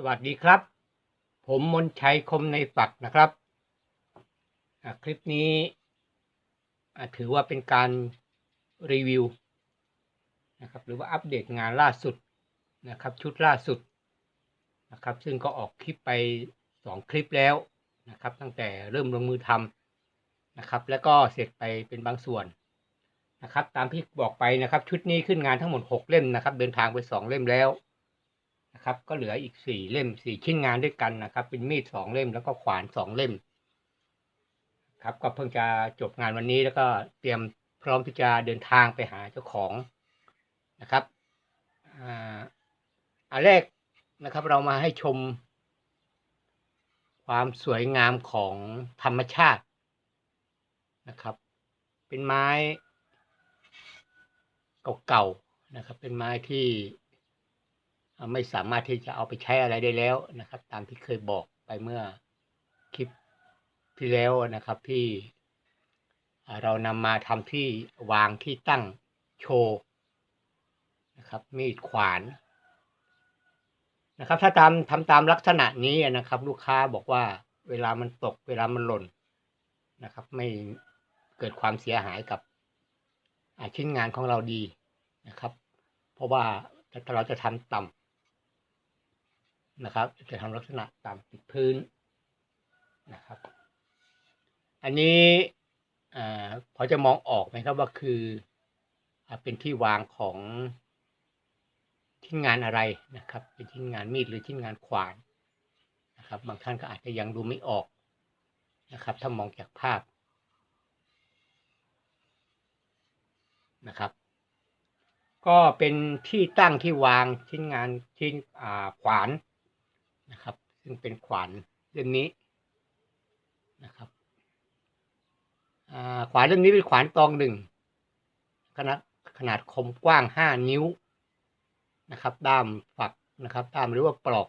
สวัสดีครับ ผมมนชัยคมในฝักนะครับ คลิปนี้ถือว่าเป็นการรีวิวนะครับหรือว่าอัปเดตงานล่าสุดนะครับ ชุดล่าสุดนะครับ ซึ่งก็ออกคลิปไปสองคลิปแล้วนะครับ ตั้งแต่เริ่มลงมือทำนะครับ แล้วก็เสร็จไปเป็นบางส่วนนะครับ ตามที่บอกไปนะครับ ชุดนี้ขึ้นงานทั้งหมดหกเล่มนะครับ เดินทางไปสองเล่มแล้ว นะครับ ก็เหลืออีกสี่เล่มสี่ชิ้นงานด้วยกันนะครับ เป็นมีดสองเล่มแล้วก็ขวานสองเล่ม ครับ ก็เพิ่งจะจบงานวันนี้แล้วก็เตรียมพร้อมที่จะเดินทางไปหาเจ้าของนะครับอ่าอันแรกนะครับ เรามาให้ชม ความสวยงามของธรรมชาตินะครับ เป็นไม้เก่าๆนะครับ เป็นไม้ที่ ไม่สามารถที่จะเอาไปใช้อะไรได้แล้วนะครับ ตามที่เคยบอกไปเมื่อคลิปที่แล้วนะครับที่เรานำมาทำที่วางที่ตั้งโชว์นะครับมีดขวานนะครับ ถ้าตามทำตามลักษณะนี้นะครับ ลูกค้าบอกว่าเวลามันตกเวลามันหล่นนะครับ ไม่เกิดความเสียหายกับชิ้นงานของเราดีนะครับ เพราะว่าถ้าเราจะทำต่ำ นะครับ จะทำลักษณะต่ำติดพื้นนะครับ อันนี้อาพอจะมองออกไหมครับว่าคืออาเป็นที่วางของชิ้นงานอะไรนะครับ เป็นชิ้นงานมีดหรือชิ้นงานขวานนะครับ บางท่านก็อาจจะยังดูไม่ออกนะครับ ถ้ามองจากภาพนะครับ ก็เป็นที่ตั้งที่วางชิ้นงานชิ้นอ่าขวาน นะครับ ซึ่งเป็นขวานเล่มนี้นะครับขวานเล่มนี้เป็นขวานตองหนึ่งขนาดขนาดคมกว้างห้านิ้วนะครับ ด้ามฝักนะครับ ด้ามหรือว่าปลอก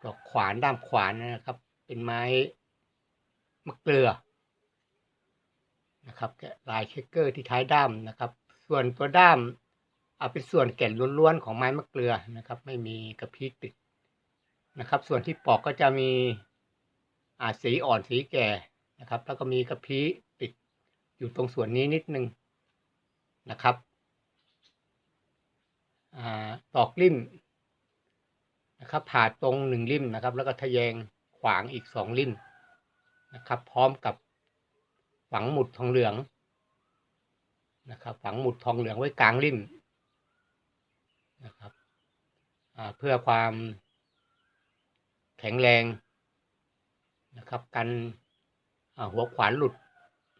ปลอกขวานด้ามขวานนะครับ เป็นไม้มะเกลือนะครับแกะลายเชคเกอร์ที่ท้ายด้ามนะครับ ส่วนตัวด้ามเอาเป็นส่วนแก่นล้วนๆของไม้มะเกลือนะครับ ไม่มีกระพี้ติด นะครับ ส่วนที่ปอกก็จะมีอาสีอ่อนสีแก่นะครับ แล้วก็มีกระพี้ติดอยู่ตรงส่วนนี้นิดนึงนะครับอ่าตอกริมนะครับผ่าตรงหนึ่งริมนะครับ แล้วก็ทะแยงขวางอีกสองริมนะครับ พร้อมกับฝังหมุดทองเหลืองนะครับ ฝังหมุดทองเหลืองไว้กลางริมนะครับเพื่อความ แข็งแรงนะครับกันหัวขวานหลุด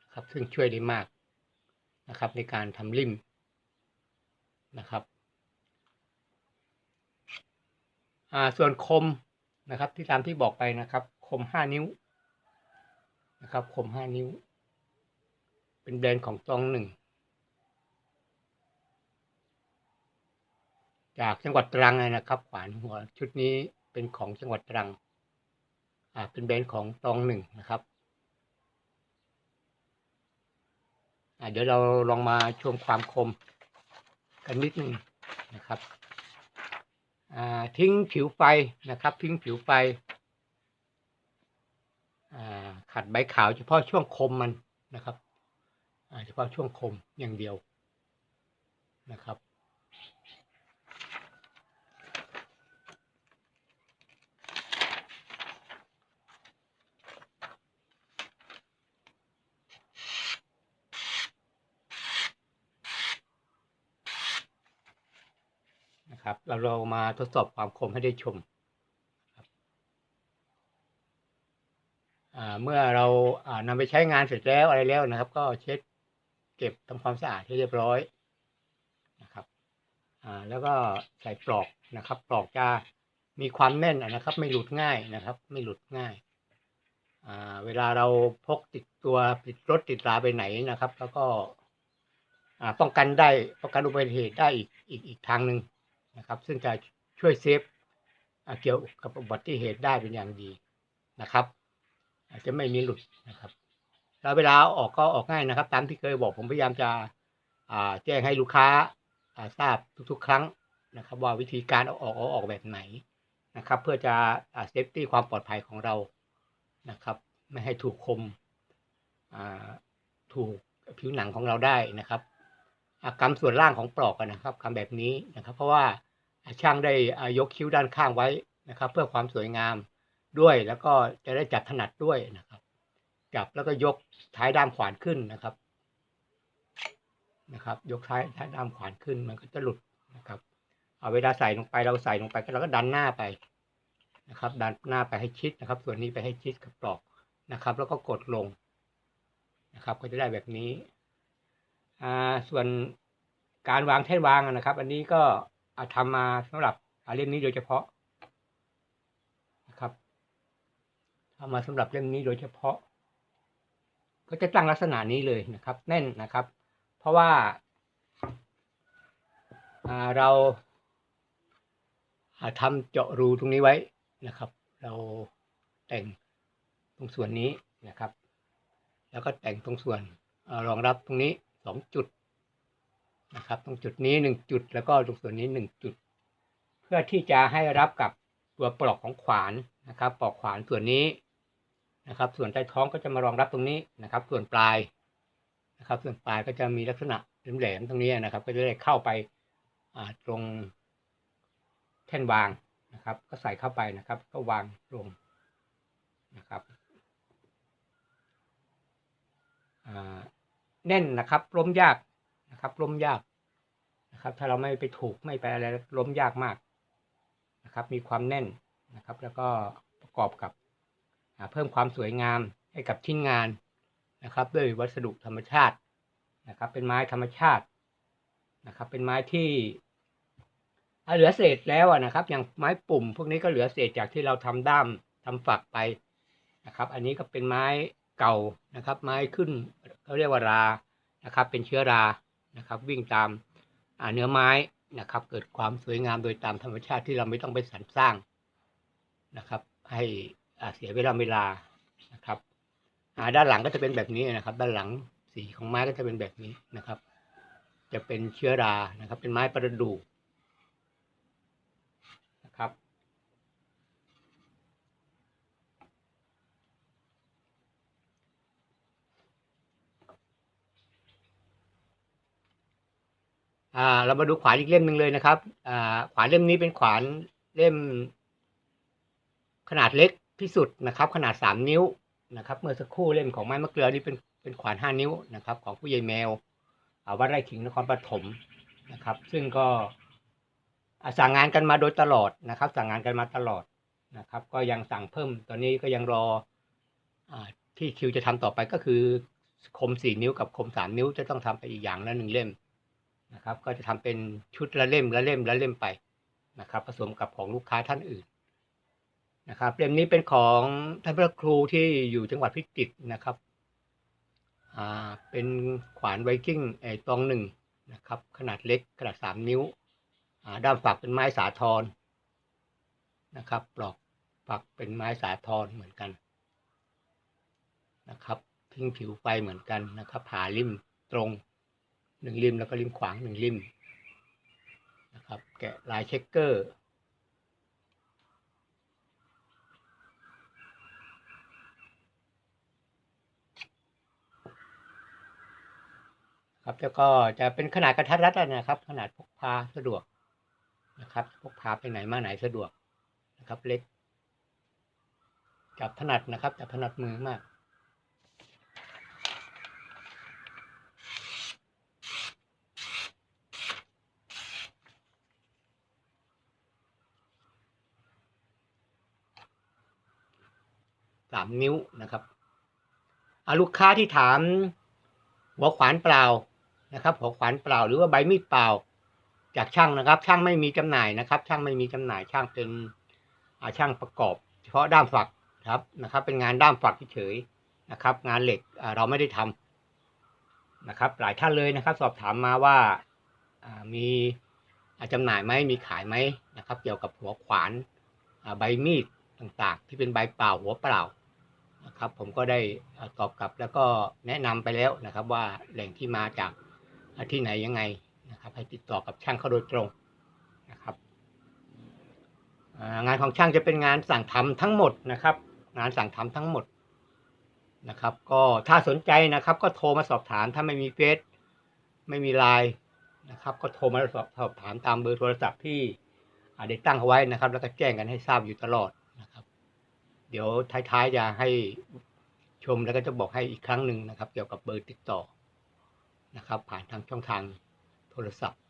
นะครับซึ่งช่วยได้มากนะครับในการทำริมนะครับส่วนคมนะครับที่ตามที่บอกไปนะครับ คมห้านิ้วนะครับคมห้านิ้ว เป็นแบรนด์ของตองหนึ่งจากจังหวัดตรังนะครับขวานหัวชุดนี้ เป็นของจังหวัดตรัง อ่า เป็นแบรนด์ของตองหนึ่งนะครับ อ่า เดี๋ยวเราลองมาชมความคมกันนิดนึงนะครับ อ่า ทิ้งผิวไฟนะครับ ทิ้งผิวไฟ อ่า ขัดใบขาวเฉพาะช่วงคมมันนะครับ อ่า เฉพาะช่วงคมอย่างเดียวนะครับ นะครับ เราเรามาทดสอบความคมให้ได้ชม เมื่อเรานำไปใช้งานเสร็จแล้วอะไรแล้วนะครับ ก็เช็ดเก็บทำความสะอาดให้เรียบร้อยนะครับแล้วก็ใส่ปลอกนะครับ ปลอกจะมีความแน่นนะครับ ไม่หลุดง่ายนะครับ ไม่หลุดง่ายเวลาเราพกติดตัวติดรถติดราไปไหนนะครับ แล้วก็ป้องกันได้ป้องกันอุบัติเหตุได้อีกอีกอีกทางหนึ่ง นะครับ ซึ่งจะช่วยเซฟเกี่ยวกับอุบัติเหตุได้เป็นอย่างดีนะครับ อาจจะไม่มีหลุดนะครับแล้วเวลาออกก็ออกง่ายนะครับ ตามที่เคยบอกผมพยายามจะแจ้งให้ลูกค้าทราบทุกๆ ครั้งนะครับ ว่าวิธีการเอาออกเอาออกแบบไหนนะครับ เพื่อจะเซฟตี้ความปลอดภัยของเรานะครับ ไม่ให้ถูกคมถูกผิวหนังของเราได้นะครับ อ่ากำส่วนล่างของปลอกนะครับกำแบบนี้นะครับ เพราะว่าช่างได้ยกคิ้วด้านข้างไว้นะครับ เพื่อความสวยงามด้วยแล้วก็จะได้จับถนัดด้วยนะครับ จับแล้วก็ยกท้ายด้ามขวานขึ้นนะครับนะครับ ยกท้ายท้ายด้ามขวานขึ้นมันก็จะหลุดนะครับ เอาเวลาใส่ลงไปเราใส่ลงไปก็เราก็ดันหน้าไปนะครับ ดันหน้าไปให้ชิดนะครับ ส่วนนี้ไปให้ชิดกับปลอกนะครับ แล้วก็กดลงนะครับ ก็จะได้แบบนี้ ส่วนการวางแท่นวางนะครับ อันนี้ก็อ่าทำมาสำหรับเล่มนี้โดยเฉพาะนะครับทำมาสำหรับเล่มนี้โดยเฉพาะ ก็จะตั้งลักษณะนี้เลยนะครับ แน่นนะครับ เพราะว่าเราอ่าทำเจาะรูตรงนี้ไว้นะครับ เราแต่งตรงส่วนนี้นะครับ แล้วก็แต่งตรงส่วนรองรับตรงนี้ สองจุดนะครับ ตรงจุดนี้หนึ่งจุดแล้วก็ตรงส่วนนี้หนึ่งจุด เพื่อที่จะให้รับกับตัวปลอกของขวานนะครับปลอกขวานส่วนนี้นะครับ ส่วนใต้ท้องก็จะมารองรับตรงนี้นะครับ ส่วนปลายนะครับ ส่วนปลายก็จะมีลักษณะแหลมๆตรงนี้นะครับ ก็จะได้เข้าไปาตรงแท่นวางนะครับ ก็ใส่เข้าไปนะครับ ก็วางลงนะครับ อ่า แน่นนะครับล้มยากนะครับล้มยากนะครับ ถ้าเราไม่ไปถูกไม่ไปอะไรล้มยากมากนะครับ มีความแน่นนะครับ แล้วก็ประกอบกับเพิ่มความสวยงามให้กับชิ้นงานนะครับ ด้วยวัสดุธรรมชาตินะครับ เป็นไม้ธรรมชาตินะครับ เป็นไม้ที่เหลือเศษแล้วนะครับ อย่างไม้ปุ่ม พวกนี้ก็เหลือเศษจากที่เราทำด้ามทำฝักไปนะครับ อันนี้ก็เป็นไม้ เก่านะครับ ไม้ขึ้นเขาเรียกว่ารานะครับ เป็นเชื้อรานะครับ วิ่งตามเนื้อไม้นะครับ เกิดความสวยงามโดยตามธรรมชาติที่เราไม่ต้องไปสรรสร้างนะครับ ให้เสียเวลาเวลานะครับด้านหลังก็จะเป็นแบบนี้นะครับ ด้านหลังสีของไม้ก็จะเป็นแบบนี้นะครับ จะเป็นเชื้อรานะครับ เป็นไม้ประดู่นะครับ อ่าเรามาดูขวานอีกเล่มหนึ่งเลยนะครับอ่าขวานเล่มนี้เป็นขวานเล่ม ขนาดเล็กที่สุดนะครับ ขนาดสามนิ้วนะครับ เมื่อสักครู่เล่มของไม้มะเกลือนี่เป็นเป็นขวานห้านิ้วนะครับ ของผู้ใหญ่แมวอวัดไร่ขิงนครปฐมนะครับ ซึ่งก็สั่งงานกันมาโดยตลอดนะครับ สั่งงานกันมาตลอดนะครับ ก็ยังสั่งเพิ่มตอนนี้ก็ยังรออ่าที่คิวจะทำต่อไปก็คือคมสี่นิ้วกับคมสามนิ้วจะต้องทำไปอีกอย่างละหนึ่งเล่ม นะครับ ก็จะทำเป็นชุดละเล่มละเล่มละเล่มไปนะครับ ผสมกับของลูกค้าท่านอื่นนะครับเล่มนี้เป็นของท่านพระครูที่อยู่จังหวัดพิจิตรนะครับอ่าเป็นขวานไวกิ้งไอตองหนึ่งนะครับ ขนาดเล็กขนาดสามนิ้วอ่าด้ามฝักเป็นไม้สาทรนะครับปลอกฝักเป็นไม้สาทรเหมือนกันนะครับทิ้งผิวไฟเหมือนกันนะครับผ่าริมตรง หนึ่งริมแล้วก็ริมขวางหนึ่งริมนะครับแกะลายเช็คเกอร์ครับแล้วก็จะเป็นขนาดกระทัดรัดนะครับ ขนาดพกพาสะดวกนะครับพกพาไปไหนมาไหนสะดวกนะครับเล็กจับถนัดนะครับจับถนัดมือมาก สามนิ้วนะครับอาลูกค้าที่ถามหัวขวานเปล่านะครับ หัวขวานเปล่าหรือว่าใบมีดเปล่า จากช่างนะครับ ช่างไม่มีจำหน่ายนะครับ ช่างไม่มีจำหน่ายช่างเป็นอาช่างประกอบ เฉพาะด้ามฝักครับนะครับ เป็นงานด้ามฝักเฉยนะครับ งานเหล็กเราไม่ได้ทำนะครับ หลายท่านเลยนะครับ สอบถามมาว่ามีอ่าจำหน่ายไหมมีขายไหมนะครับ เกี่ยวกับหัวขวานใบมีดต่างๆ ที่เป็นใบเปล่าหัวเปล่า นะครับผมก็ได้ตอบกลับแล้วก็แนะนำไปแล้วนะครับว่าแหล่งที่มาจากที่ไหนยังไงนะครับให้ติดต่อกับช่างเขาโดยตรงนะครับงานของช่างจะเป็นงานสั่งทำทั้งหมดนะครับ งานสั่งทำทั้งหมดนะครับ ก็ถ้าสนใจนะครับ ก็โทรมาสอบถามถ้าไม่มีเฟซไม่มีไลน์นะครับ ก็โทรมาสอบสอบถามตามเบอร์โทรศัพท์ที่อ่าได้ตั้งเอาไว้นะครับ แล้วก็แจ้งกันให้ทราบอยู่ตลอด เดี๋ยวท้ายๆจะให้ชมแล้วก็จะบอกให้อีกครั้งหนึ่งนะครับ เกี่ยวกับเบอร์ติดต่อนะครับ ผ่านทางช่องทางโทรศัพท์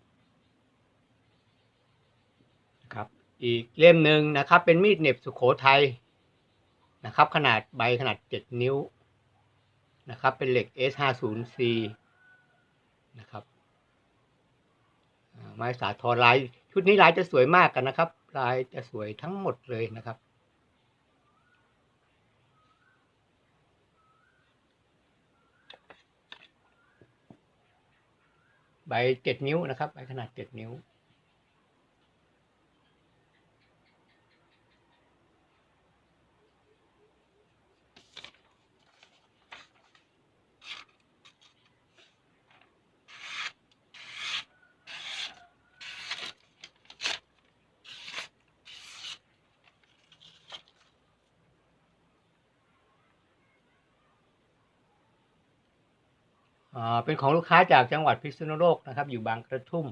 นะครับอีกเล่มหนึ่งนะครับ เป็นมีดเน็บสุขโขทัยนะครับ ขนาดใบขนาด 7 นิ้วนะครับ เป็นเหล็ก S50C นะครับไม้สาทรลาย ชุดนี้ลายจะสวยมากกันนะครับ ลายจะสวยทั้งหมดเลยนะครับ ใบเจ็ดนิ้วนะครับใบขนาดเจ็ดนิ้ว เป็นของลูกค้าจากจังหวัดพิษณุโลกนะครับ อยู่บางกระทุ่ม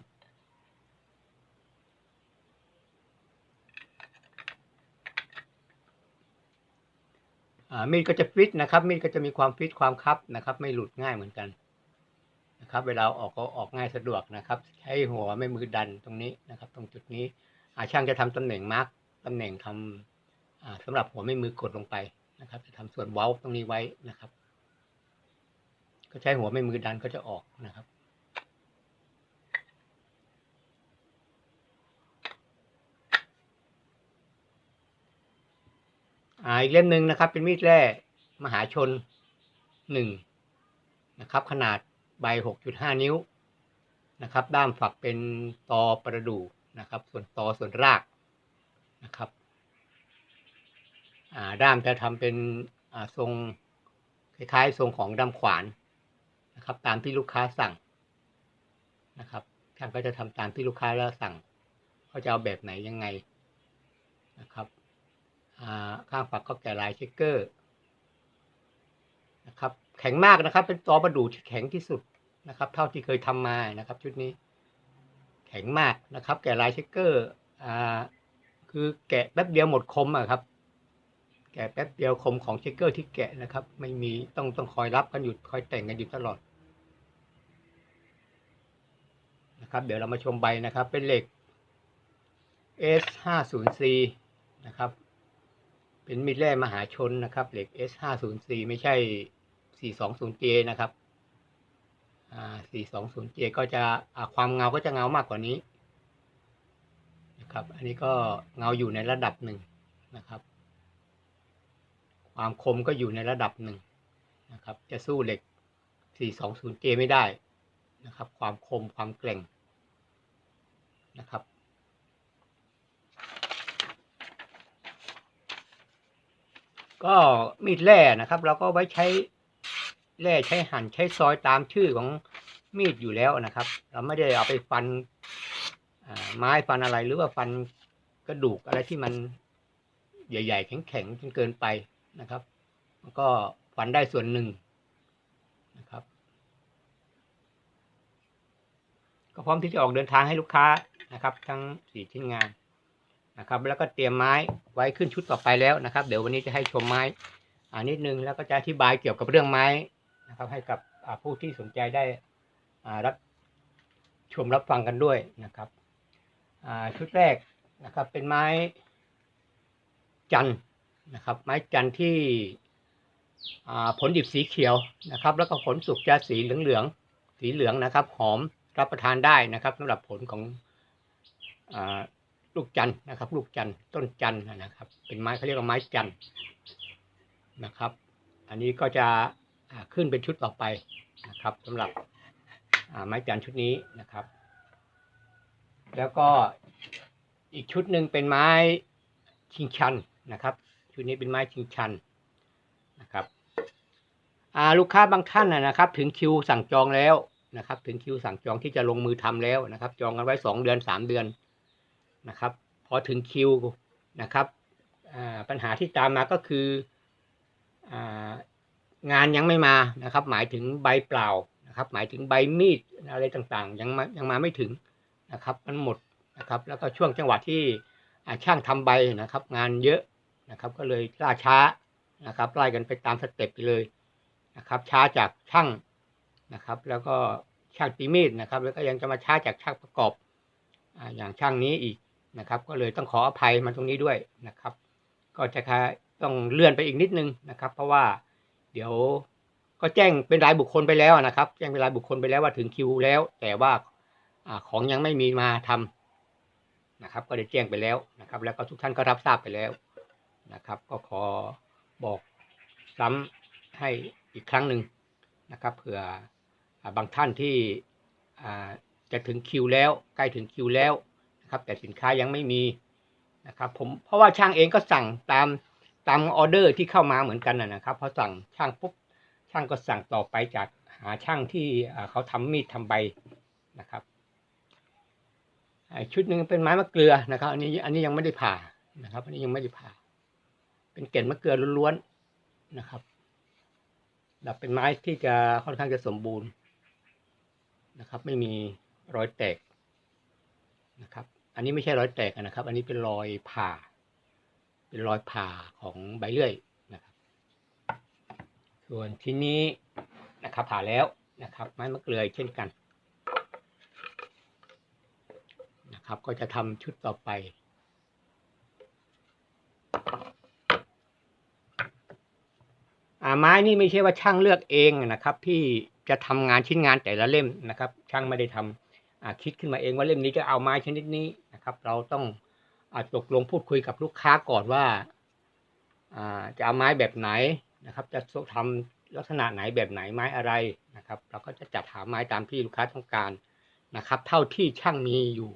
อ่ามีดก็จะฟิตนะครับ มีดก็จะมีความฟิตความคับนะครับ ไม่หลุดง่ายเหมือนกันนะครับ เวลาออกก็ออกง่ายสะดวกนะครับ ใช้หัวไม่มือดันตรงนี้นะครับ ตรงจุดนี้อาช่างจะทำตำแหน่งมาร์กตำแหน่งทำอ่าสำหรับหัวไม่มือกดลงไปนะครับ จะทำส่วนเว้าตรงนี้ไว้นะครับ ก็ใช้หัวไม่มือดันก็จะออกนะครับ อ่าอีกเล่มหนึ่งนะครับ เป็นมีดแร่มหาชนหนึ่งนะครับ ขนาดใบหกจุดห้านิ้วนะครับ ด้ามฝักเป็นตอประดู่นะครับ ส่วนตอส่วนรากนะครับอ่าด้ามจะทำเป็นอ่าทรงคล้ายๆทรงของด้ามขวาน นะครับ ตามที่ลูกค้าสั่งนะครับช่างก็จะทำตามที่ลูกค้าแล้วสั่งเขาจะเอาแบบไหนยังไงนะครับอ่าข้างฝักก็แก่ลายเชคเกอร์นะครับ แข็งมากนะครับ เป็นตอประดูที่แข็งที่สุดนะครับ เท่าที่เคยทำมานะครับ ชุดนี้ แข็งมากนะครับ แก่ลายเชคเกอร์อ่าคือแกะแป๊บเดียวหมดคมอะครับ แกะแป๊บเดียวคมของเชคเกอร์ที่แกะนะครับ ไม่มีต้องต้องคอยรับกันอยู่คอยแต่งกันอยู่ตลอด นะครับ เดี๋ยวเรามาชมใบนะครับ เป็นเหล็ก S50C นะครับ เป็นมีดแร่มหาชนนะครับ เหล็ก S504 ไม่ใช่ 420J นะครับอ่า 420J ก็จะความเงาก็จะเงามากกว่านี้นะครับ อันนี้ก็เงาอยู่ในระดับหนึ่งนะครับ ความคมก็อยู่ในระดับหนึ่งนะครับ จะสู้เหล็ก 420J ไม่ได้นะครับ ความคมความแกร่ง นะครับ ก็มีดแร่นะครับ เราก็ไว้ใช้แร่ใช้หั่นใช้ซอยตามชื่อของมีดอยู่แล้วนะครับ เราไม่ได้เอาไปฟันไม้ฟันอะไรหรือว่าฟันกระดูกอะไรที่มันใหญ่ ๆ แข็งๆจนเกินไปนะครับมันก็ฟันได้ส่วนหนึ่งนะครับ ก็พร้อมที่จะออกเดินทางให้ลูกค้า นะครับ ทั้งสี่ชิ้นงานนะครับ แล้วก็เตรียมไม้ไว้ขึ้นชุดต่อไปแล้วนะครับ เดี๋ยววันนี้จะให้ชมไม้อ่านิดนึงแล้วก็จะอธิบายเกี่ยวกับเรื่องไม้นะครับ ให้กับผู้ที่สนใจได้รับชมรับฟังกันด้วยนะครับชุดแรกนะครับเป็นไม้จันนะครับ ไม้จันที่ผลดิบสีเขียวนะครับ แล้วก็ผลสุกจะสีเหลืองๆสีเหลืองนะครับ หอมรับประทานได้นะครับสำหรับผลของ ลูกจันนะครับ ลูกจันต้นจันนะครับ เป็นไม้เขาเรียกว่าไม้จันนะครับ อันนี้ก็จะขึ้นเป็นชุดต่อไปนะครับสำหรับไม้จันชุดนี้นะครับ แล้วก็อีกชุดหนึ่งเป็นไม้ชิงชันนะครับ ชุดนี้เป็นไม้ชิงชันนะครับลูกค้าบางท่านนะนะครับ ถึงคิวสั่งจองแล้วนะครับ ถึงคิวสั่งจองที่จะลงมือทำแล้วนะครับ จองกันไว้สองเดือนสามเดือน นะครับพอถึงคิวนะครับปัญหาที่ตามมาก็คืองานยังไม่มานะครับ หมายถึงใบเปล่านะครับ หมายถึงใบมีดอะไรต่างๆ ยังมายังมาไม่ถึงนะครับ มันหมดนะครับ แล้วก็ช่วงจังหวะที่ช่างทำใบนะครับ งานเยอะนะครับ ก็เลยล่าช้านะครับไล่กันไปตามสเต็ปไปเลยนะครับ ช้าจากช่างนะครับ แล้วก็ช่างตีมีดนะครับ แล้วก็ยังจะมาช้าจากช่างประกอบอย่างช่างนี้อีก นะครับ ก็เลยต้องขออภัยมาตรงนี้ด้วยนะครับ ก็จะค่ต้องเลื่อนไปอีกนิดนึงนะครับ เพราะว่าเดี๋ยวก็แจ้งเป็นรายบุคคลไปแล้วนะครับ แจ้งเป็นรายบุคคลไปแล้วว่าถึงคิวแล้ว แต่ว่าอของยังไม่มีมาทำนะครับ ก็ได้แจ้งไปแล้วนะครับ แล้วก็ทุกท่านก็รับทราบไปแล้วนะครับ ก็ขอบอกซ้ำให้อีกครั้งหนึ่งนะครับเผื่ออบางท่านที่จะถึงคิวแล้ว ใกล้ถึงคิวแล้ว นะครับ แต่สินค้ายังไม่มีนะครับผมเพราะว่าช่างเองก็สั่งตามตามออเดอร์ที่เข้ามาเหมือนกันนะครับพอสั่งช่างปุ๊บช่างก็สั่งต่อไปจากหาช่างที่เขาทำมีดทำใบนะครับชุดหนึ่งเป็นไม้มะเกลือนะครับ อันนี้อันนี้ยังไม่ได้ผ่านะครับ อันนี้ยังไม่ได้ผ่า เป็นเกล็ดมะเกลือล้วนๆนะครับแบบเป็นไม้ที่จะค่อนข้างจะสมบูรณ์นะครับ ไม่มีรอยแตกนะครับ อันนี้ไม่ใช่รอยแตกนะครับ อันนี้เป็นรอยผ่า เป็นรอยผ่าของใบเลื่อยนะครับ ส่วนที่นี้นะครับผ่าแล้วนะครับ ไม้มะเกลือเช่นกันนะครับ ก็จะทำชุดต่อไปอาไม้นี่ไม่ใช่ว่าช่างเลือกเองนะครับ ที่จะทำงานชิ้นงานแต่ละเล่มนะครับ ช่างไม่ได้ทำอ่า คิดขึ้นมาเองว่าเล่มนี้จะเอาไม้ชนิดนี้นะครับ เราต้องอาตกลงพูดคุยกับลูกค้าก่อนว่าจะเอาไม้แบบไหนนะครับ จะทำลักษณะไหนแบบไหนไม้อะไรนะครับ เราก็จะจัดหาไม้ตามที่ลูกค้าต้องการนะครับ เท่าที่ช่างมีอยู่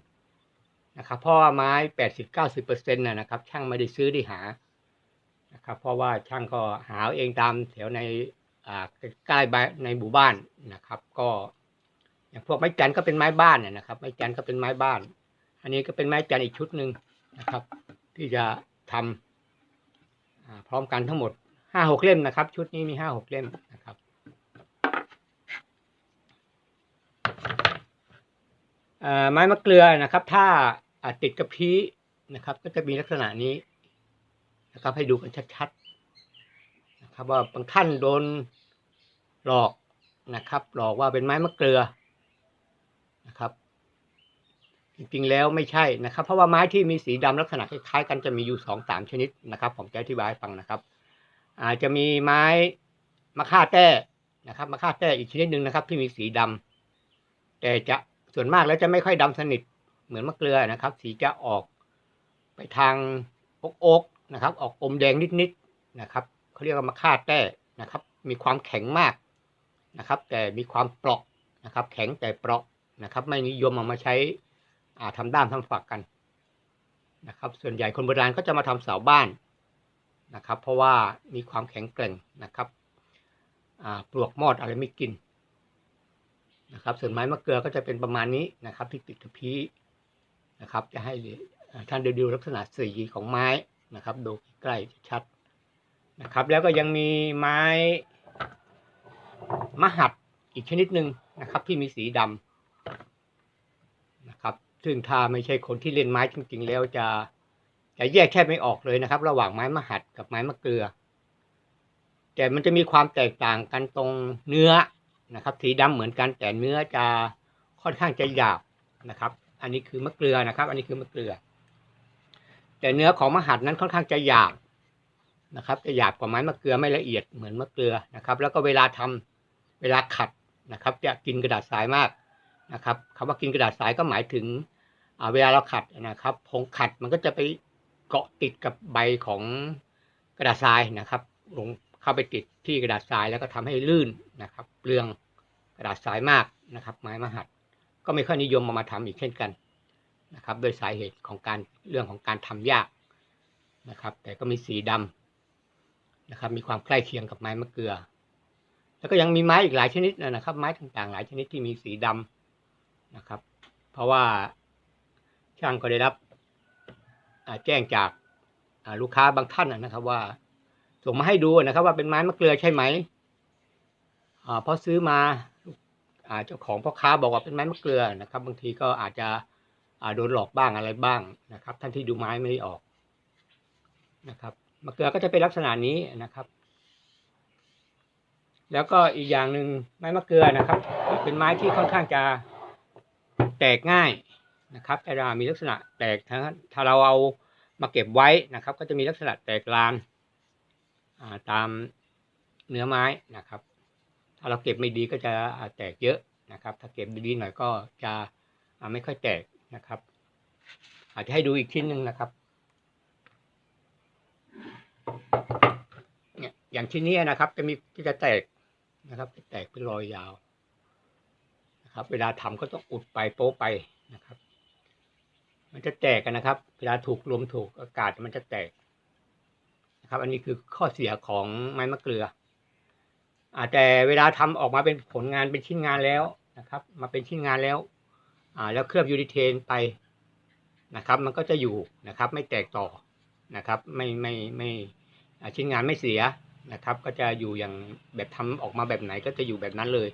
นะครับ เพราะว่าไม้แปดสิบเก้าสิบเปอร์เซ็นต์นะครับ ช่างไม่ได้ซื้อได้หานะครับ เพราะว่าช่างก็หาเองตามแถวในใกล้ในหมู่บ้านนะครับ ก็ อย่างพวกไม้จันทร์ก็เป็นไม้บ้านเนี่ยนะครับ ไม้จันทร์ก็เป็นไม้บ้าน อันนี้ก็เป็นไม้จันทร์อีกชุดหนึ่งนะครับ ที่จะทำอ่าพร้อมกันทั้งหมดห้าหกเล่มนะครับ ชุดนี้มีห้าหกเล่มนะครับไม้มะเกลือนะครับ ถ้าติดกระพี้นะครับ ก็จะมีลักษณะนี้นะครับ ให้ดูกันชัดๆนะครับ ว่าบางท่านโดนหลอกนะครับ หลอกว่าเป็นไม้มะเกลือ นะครับ จริงๆแล้วไม่ใช่นะครับ เพราะว่าไม้ที่มีสีดำลักษณะคล้ายๆกันจะมีอยู่สองสามชนิดนะครับ ผมจะอธิบายฟังนะครับ อาจจะมีไม้มะค่าแต้นะครับมะค่าแต้อีกชนิดหนึ่งนะครับ ที่มีสีดำแต่จะส่วนมากแล้วจะไม่ค่อยดำสนิทเหมือนมะเกลือนะครับ สีจะออกไปทางโอ๊กๆนะครับ ออกอมแดงนิดๆนะครับเขาเรียกว่ามะค่าแต้นะครับ มีความแข็งมากนะครับ แต่มีความเปราะนะครับ แข็งแต่เปราะ นะครับ ไม่นิยมเอามาใช้อ่าทำด้ามทำฝักกันนะครับ ส่วนใหญ่คนโบราณก็จะมาทำเสาบ้านนะครับ เพราะว่ามีความแข็งแกร่งนะครับปลวกมอดอะไรไม่กินนะครับส่วนไม้มะเกลือก็จะเป็นประมาณนี้นะครับ ที่ติดกระพี้นะครับ จะให้ท่านดูลักษณะสีของไม้นะครับ ดูใกล้ชัดนะครับ แล้วก็ยังมีไม้มหัดอีกชนิดหนึ่งนะครับ ที่มีสีดำ ซึ่งถ้าไม่ใช่คนที่เล่นไม้จริง ๆ แล้วจะจะแยกแค่ไม่ออกเลยนะครับ ระหว่างไม้มหัดกับไม้มะเกลือ แต่มันจะมีความแตกต่างกันตรงเนื้อนะครับ สีดำเหมือนกันแต่เนื้อจะค่อนข้างจะหยาบนะครับ อันนี้คือมะเกลือนะครับ อันนี้คือมะเกลือ แต่เนื้อของมหัดนั้นค่อนข้างจะหยาบนะครับ จะหยาบกว่าไม้มะเกลือไม่ละเอียดเหมือนมะเกลือนะครับ แล้วก็เวลาทำเวลาขัดนะครับ จะกินกระดาษทรายมาก นะครับคำว่ากินกระดาษทรายก็หมายถึงเวลาเราขัดนะครับผงขัดมันก็จะไปเกาะติดกับใบของกระดาษทรายนะครับ ลงเข้าไปติดที่กระดาษทรายแล้วก็ทำให้ลื่นนะครับเปลืองกระดาษทรายมากนะครับ ไม้มหัดก็ไม่ค่อยนิยมมามาทำอีกเช่นกันนะครับ โดยสาเหตุของการเรื่องของการทำยากนะครับ แต่ก็มีสีดำนะครับ มีความใกล้เคียงกับไม้มะเกลือ แล้วก็ยังมีไม้อีกหลายชนิดนะครับ ไม้ต่างๆ หลายชนิดที่มีสีดำ นะครับ เพราะว่าช่างก็ได้รับแจ้งจากลูกค้าบางท่านนะครับว่า ส่งมาให้ดูนะครับว่าเป็นไม้มะเกลือใช่ไหมอ่าพอซื้อมาอเจ้าของพ่อค้าบอกว่าเป็นไม้มะเกลือนะครับ บางทีก็อาจจะโดนหลอกบ้างอะไรบ้างนะครับ ท่านที่ดูไม้ไม่ออกนะครับมะเกลือก็จะเป็นลักษณะนี้นะครับ แล้วก็อีกอย่างหนึ่งไม้มะเกลือนะครับ เป็นไม้ที่ค่อนข้างจะ แตกง่ายนะครับแต่เรามีลักษณะแตกถ้าถ้าเราเอามาเก็บไว้นะครับ ก็จะมีลักษณะแตกลานาตามเนื้อไม้นะครับ ถ้าเราเก็บไม่ดีก็จะแตกเยอะนะครับ ถ้าเก็บดีๆหน่อยก็จะไม่ค่อยแตกนะครับ อาจจะให้ดูอีกชิ้นหนึ่งนะครับเนี่ยอย่างชิ้นนี้นะครับ จะมีจะแตกนะครับ แตกเป็นรอยยาว นะครับ เวลาทำก็ต้องอุดไปโป๊ไปนะครับ มันจะแตกกันนะครับ เวลาถูกลมถูกอากาศมันจะแตกนะครับ อันนี้คือข้อเสียของไม้มะเกลืออาแต่เวลาทำออกมาเป็นผลงานเป็นชิ้นงานแล้วนะครับ มาเป็นชิ้นงานแล้ว อ่า แล้วเคลือบยูริเทนไปนะครับ มันก็จะอยู่นะครับ ไม่แตกต่อนะครับ ไม่ไม่ไม่ชิ้นงานไม่เสียนะครับ ก็จะอยู่อย่างแบบทำออกมาแบบไหนก็จะอยู่แบบนั้นเลย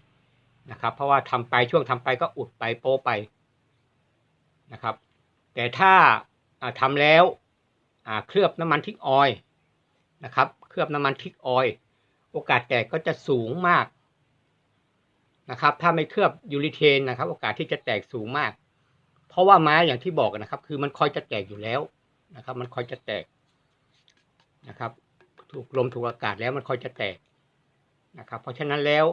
นะครับ เพราะว่าทำไปช่วงทำไปก็อุดไปโป๊ไปนะครับ แต่ถ้าอ่าทำแล้วเคลือบน้ำมันทิกออยนะครับ เคลือบน้ำมันทิกออยโอกาสแตกก็จะสูงมากนะครับ ถ้าไม่เคลือบยูริเทนนะครับ โอกาสที่จะแตกสูงมาก เพราะว่าไม้อย่างที่บอกนะครับ คือมันคอยจะแตกอยู่แล้วนะครับ มันคอยจะแตกนะครับ ถูกลมถูกอากาศแล้วมันคอยจะแตกนะครับ เพราะฉะนั้นแล้ว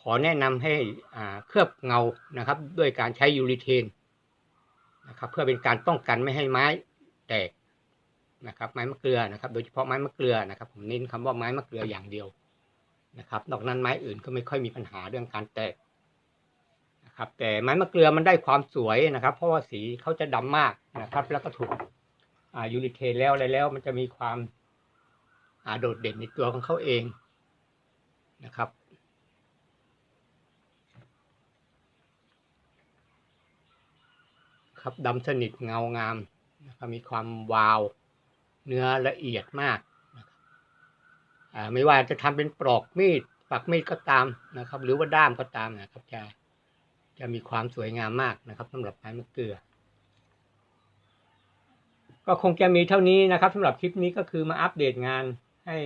ขอแนะนำให้เคลือบเงานะครับ ด้วยการใช้ยูริเทนนะครับ เพื่อเป็นการป้องกันไม่ให้ไม้แตกนะครับ ไม้มะเกลือนะครับ โดยเฉพาะไม้มะเกลือนะครับ ผมเน้นคำว่าไม้มะเกลืออย่างเดียวนะครับ นอกนั้นไม้อื่นก็ไม่ค่อยมีปัญหาเรื่องการแตกนะครับ แต่ไม้มะเกลือมันได้ความสวยนะครับ เพราะว่าสีเขาจะดำมากนะครับ แล้วก็ถูกยูริเทนแล้วอะไรแล้ว มันจะมีความโดดเด่นในตัวของเขาเองนะครับ ครับดำสนิทเงางามนะครับมีความวาวเนื้อละเอียดมากนะครับอ่าไม่ว่าจะทำเป็นปลอกมีดปักมีดก็ตามนะครับ หรือว่าด้ามก็ตามนะครับจะจะมีความสวยงามมากนะครับสำหรับไม้มะเกลือ ก็คงจะมีเท่านี้นะครับสำหรับคลิปนี้ก็คือมาอัปเดตงานให้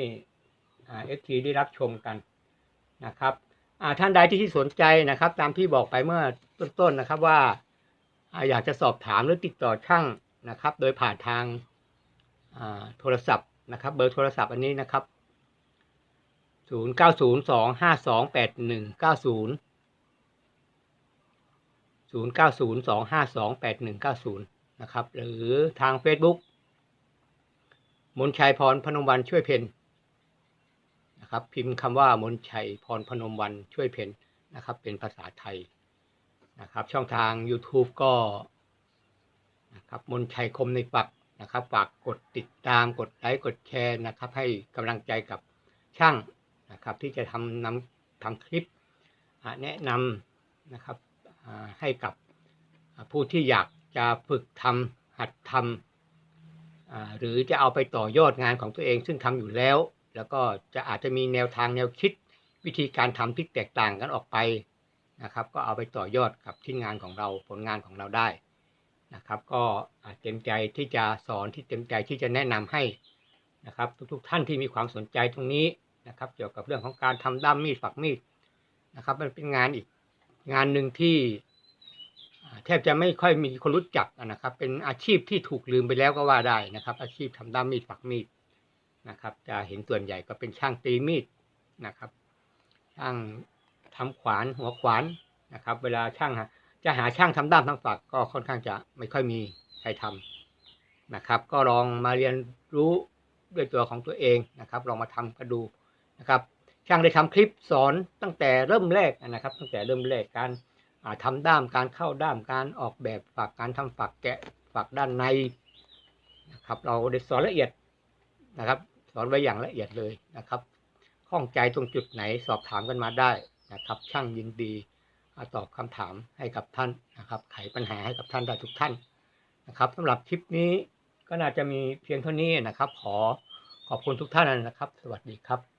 เอฟทีได้รับชมกันนะครับอ่าท่านใดที่สนใจนะครับ ตามที่บอกไปเมื่อต้นๆนะครับว่า อยากจะสอบถามหรือติดต่อช่างนะครับ โดยผ่านทางโทรศัพท์นะครับ เบอร์โทรศัพท์อันนี้นะครับ 0 9 0 2 5 2 8 1 9 0 0 9 0 2 5 2 8 1 9 0 นะครับ หรือทาง Facebook มนชัยพรพนมวันช่วยเพนนะครับ พิมพ์คำว่ามนชัยพรพนมวันช่วยเพนนะครับ เป็นภาษาไทย นะครับ ช่องทาง YouTube ก็นะครับมนชัยคมในปักนะครับ ฝากกดติดตามกดไลค์กดแชร์นะครับ ให้กำลังใจกับช่างนะครับ ที่จะทำนำทำคลิปแนะนำนะครับให้กับผู้ที่อยากจะฝึกทำหัดทำหรือจะเอาไปต่อยอดงานของตัวเอง ซึ่งทำอยู่แล้ว แล้วก็จะอาจจะมีแนวทางแนวคิดวิธีการทำที่แตกต่างกันออกไป นะครับ ก็เอาไปต่อยอดกับที่งานของเราผลงานของเราได้นะครับ ก็เต็มใจที่จะสอนที่เต็มใจที่จะแนะนำให้นะครับ ทุกๆท่านที่มีความสนใจตรงนี้นะครับ เกี่ยวกับเรื่องของการทำด้ามมีดฝักมีดนะครับ มันเป็นงานอีกงานหนึ่งที่แทบจะไม่ค่อยมีคนรู้จักนะครับ เป็นอาชีพที่ถูกลืมไปแล้วก็ว่าได้นะครับ อาชีพทำด้ามมีดฝักมีดนะครับ จะเห็นส่วนใหญ่ก็เป็นช่างตีมีดนะครับ ช่าง ทำขวานหัวขวานนะครับ เวลาช่างจะหาช่างทำด้ามทำฝักก็ค่อนข้างจะไม่ค่อยมีใครทำนะครับ ก็ลองมาเรียนรู้ด้วยตัวของตัวเองนะครับ ลองมาทำกันดูนะครับ ช่างได้ทำคลิปสอนตั้งแต่เริ่มแรกนะครับ ตั้งแต่เริ่มแรกการทำด้ามการเข้าด้ามการออกแบบฝักการทำฝักแกะฝักด้านในนะครับ เราได้สอนละเอียดนะครับ สอนไว้อย่างละเอียดเลยนะครับข้องใจตรงจุดไหนสอบถามกันมาได้ นะครับช่างยินดีตอบคำถามให้กับท่านนะครับ ไขปัญหาให้กับท่านได้ทุกท่านนะครับสำหรับคลิปนี้ก็น่าจะมีเพียงเท่านี้นะครับ ขอขอบคุณทุกท่านนะครับ สวัสดีครับ